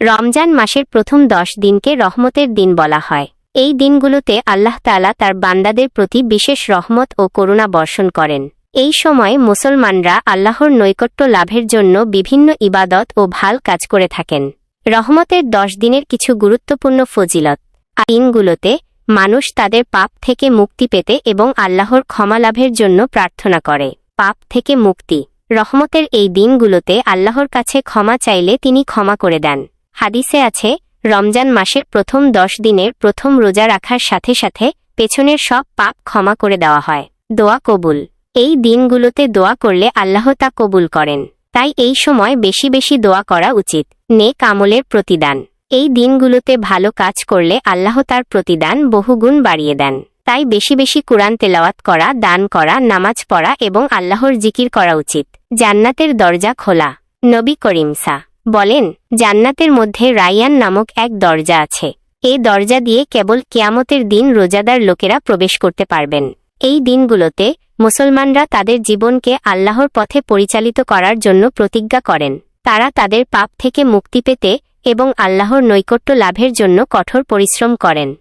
রমজান মাসের প্রথম দশ দিনকে রহমতের দিন বলা হয়। এই দিনগুলোতে আল্লাহ তাআলা তার বান্দাদের প্রতি বিশেষ রহমত ও করুণা বর্ষণ করেন। এই সময় মুসলমানরা আল্লাহর নৈকট্য লাভের জন্য বিভিন্ন ইবাদত ও ভালো কাজ করে থাকেন। রহমতের দশ দিনের কিছু গুরুত্বপূর্ণ ফজিলত। আর দিনগুলোতে মানুষ তাদের পাপ থেকে মুক্তি পেতে এবং আল্লাহর ক্ষমা লাভের জন্য প্রার্থনা করে। পাপ থেকে মুক্তি। রহমতের এই দিনগুলোতে আল্লাহর কাছে ক্ষমা চাইলে তিনি ক্ষমা করে দেন। হাদিসে আছে, রমজান মাসের প্রথম দশ দিনের প্রথম রোজা রাখার সাথে সাথে পেছনের সব পাপ ক্ষমা করে দেওয়া হয়। দোয়া কবুল। এই দিনগুলোতে দোয়া করলে আল্লাহ তা কবুল করেন। তাই এই সময় বেশি বেশি দোয়া করা উচিত। নে কামলের প্রতিদান। এই দিনগুলোতে ভালো কাজ করলে আল্লাহ তার প্রতিদান বহুগুণ বাড়িয়ে দেন। তাই বেশি বেশি কুরআন তেলাওয়াত করা, দান করা, নামাজ পড়া এবং আল্লাহর জিকির করা উচিত। জান্নাতের দরজা খোলা। নবী করিমসা বলেন, জান্নাতের মধ্যে রায়ান নামক এক দরজা আছে। এই দরজা দিয়ে কেবল কেয়ামতের দিন রোজাদার লোকেরা প্রবেশ করতে পারবেন। এই দিনগুলোতে মুসলমানরা তাদের জীবনকে আল্লাহর পথে পরিচালিত করার জন্য প্রতিজ্ঞা করেন। তারা তাদের পাপ থেকে মুক্তি পেতে এবং আল্লাহর নৈকট্য লাভের জন্য কঠোর পরিশ্রম করেন।